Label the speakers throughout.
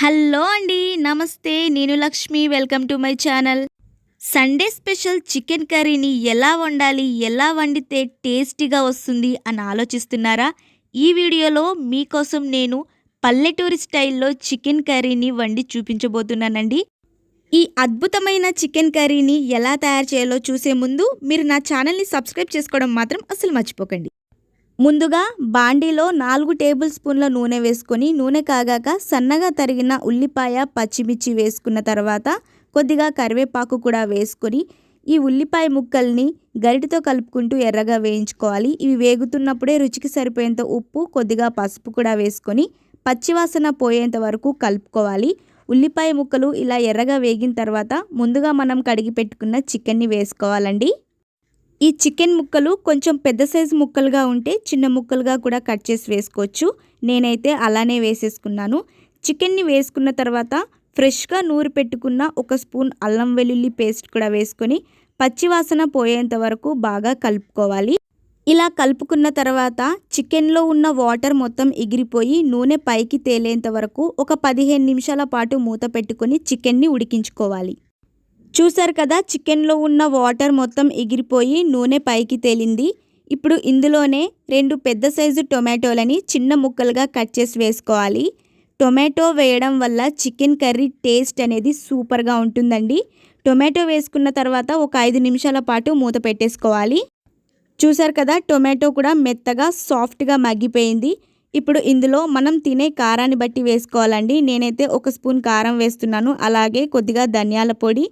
Speaker 1: Hello అండి నమస్తే. నేను Lakshmi welcome to my channel. Sunday special chicken కర్రీని ఎలా వండాలి ఎలా వండితే టేస్టీగా వస్తుంది అని ఆలోచిస్తున్నారా? ఈ వీడియోలో మీకోసం నేను పల్లెటూరి స్టైల్లో చికెన్ కర్రీని వండి చూపించబోతున్నానండి. ఈ అద్భుతమైన చికెన్ కర్రీని ఎలా తయారు చేయాలో చూసే ముందు మీరు నా ఛానల్ని సబ్స్క్రైబ్ చేసుకోవడం మాత్రం అసలు మర్చిపోకండి. ముందుగా బాండీలో నాలుగు టేబుల్ స్పూన్ల నూనె వేసుకొని నూనె కాగాక సన్నగా తరిగిన ఉల్లిపాయ పచ్చిమిర్చి వేసుకున్న తర్వాత కొద్దిగా కరివేపాకు కూడా వేసుకొని ఈ ఉల్లిపాయ ముక్కల్ని గరిటితో కలుపుకుంటూ ఎర్రగా వేయించుకోవాలి. ఇవి వేగుతున్నప్పుడే రుచికి సరిపోయేంత ఉప్పు కొద్దిగా పసుపు కూడా వేసుకొని పచ్చివాసన పోయేంత వరకు కలుపుకోవాలి. ఉల్లిపాయ ముక్కలు ఇలా ఎర్రగా వేగిన తర్వాత ముందుగా మనం కడిగి పెట్టుకున్న చికెన్ని వేసుకోవాలండి. ఈ చికెన్ ముక్కలు కొంచెం పెద్ద సైజు ముక్కలుగా ఉంటే చిన్న ముక్కలుగా కూడా కట్ చేసి వేసుకోవచ్చు. నేనైతే అలానే వేసేసుకున్నాను. చికెన్ని వేసుకున్న తర్వాత ఫ్రెష్గా నూరు పెట్టుకున్న ఒక స్పూన్ అల్లం వెల్లుల్లి పేస్ట్ కూడా వేసుకొని పచ్చివాసన పోయేంత వరకు బాగా కలుపుకోవాలి. ఇలా కలుపుకున్న తర్వాత చికెన్లో ఉన్న వాటర్ మొత్తం ఎగిరిపోయి నూనె పైకి తేలేంత వరకు ఒక పదిహేను నిమిషాల పాటు మూత పెట్టుకొని చికెన్ని ఉడికించుకోవాలి. చూసారు కదా చికెన్లో ఉన్న వాటర్ మొత్తం ఎగిరిపోయి నూనె పైకి తేలింది. ఇప్పుడు ఇందులోనే రెండు పెద్ద సైజు టొమాటోలని చిన్న ముక్కలుగా కట్ చేసి వేసుకోవాలి. టొమాటో వేయడం వల్ల చికెన్ కర్రీ టేస్ట్ అనేది సూపర్గా ఉంటుందండి. టొమాటో వేసుకున్న తర్వాత ఒక ఐదు నిమిషాల పాటు మూత పెట్టేసుకోవాలి. చూసారు కదా టొమాటో కూడా మెత్తగా సాఫ్ట్గా మగ్గిపోయింది. ఇప్పుడు ఇందులో మనం తినే కారాన్ని బట్టి వేసుకోవాలండి. నేనైతే ఒక స్పూన్ కారం వేస్తున్నాను. అలాగే కొద్దిగా ధనియాల పొడి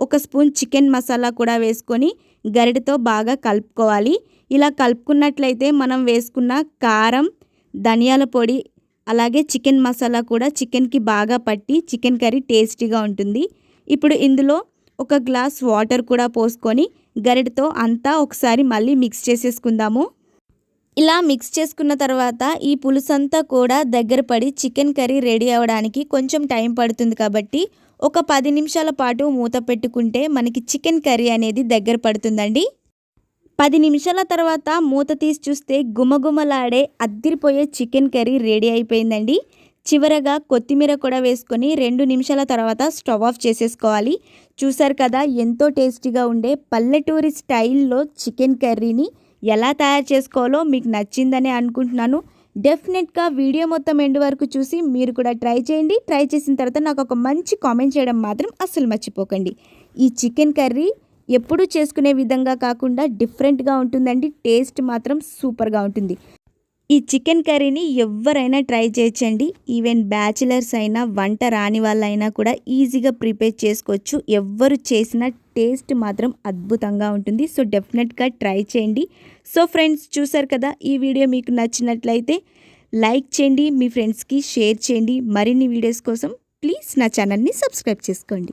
Speaker 1: ఒక స్పూన్ చికెన్ మసాలా కూడా వేసుకొని గరిటతో బాగా కలుపుకోవాలి. ఇలా కలుపుకున్నట్లయితే మనం వేసుకున్న కారం ధనియాల పొడి అలాగే చికెన్ మసాలా కూడా చికెన్కి బాగా పట్టి చికెన్ కర్రీ టేస్టీగా ఉంటుంది. ఇప్పుడు ఇందులో ఒక గ్లాస్ వాటర్ కూడా పోసుకొని గరిటతో అంతా ఒకసారి మళ్ళీ మిక్స్ చేసేసుకుందాము. ఇలా మిక్స్ చేసుకున్న తర్వాత ఈ పులుసంతా కూడా దగ్గర పడి చికెన్ కర్రీ రెడీ అవ్వడానికి కొంచెం టైం పడుతుంది కాబట్టి ఒక పది నిమిషాల పాటు మూత పెట్టుకుంటే మనకి చికెన్ కర్రీ అనేది దగ్గర పడుతుందండి. పది నిమిషాల తర్వాత మూత తీసి చూస్తే గుమగుమలాడే అద్దిరిపోయే చికెన్ కర్రీ రెడీ అయిపోయిందండి. చివరగా కొత్తిమీర కూడా వేసుకొని రెండు నిమిషాల తర్వాత స్టవ్ ఆఫ్ చేసేసుకోవాలి. చూసారు కదా ఎంతో టేస్టీగా ఉండే పల్లెటూరి స్టైల్లో చికెన్ కర్రీని ఎలా తయారు చేసుకోవాలో మీకు నచ్చిందని అనుకుంటున్నాను. డెఫినెట్గా వీడియో మొత్తం ఎండ్ వరకు చూసి మీరు కూడా ట్రై చేయండి. ట్రై చేసిన తర్వాత నాకు ఒక మంచి కామెంట్ చేయడం మాత్రం అస్సలు మర్చిపోకండి. ఈ చికెన్ కర్రీ ఎప్పుడూ చేసుకునే విధంగా కాకుండా డిఫరెంట్గా ఉంటుందండి. టేస్ట్ మాత్రం సూపర్గా ఉంటుంది. ఈ చికెన్ కర్రీని ఎవరైనా ట్రై చేయొచ్చండి. ఈవెన్ బ్యాచిలర్స్ అయినా వంట రాని వాళ్ళైనా కూడా ఈజీగా ప్రిపేర్ చేసుకోవచ్చు. ఎవరు చేసిన టేస్ట్ మాత్రం అద్భుతంగా ఉంటుంది. సో డెఫినెట్గా ట్రై చేయండి. సో ఫ్రెండ్స్ చూసారు కదా ఈ వీడియో మీకు నచ్చినట్లయితే లైక్ చేయండి మీ ఫ్రెండ్స్కి షేర్ చేయండి. మరిన్ని వీడియోస్ కోసం ప్లీజ్ నా ఛానల్ని సబ్స్క్రైబ్ చేసుకోండి.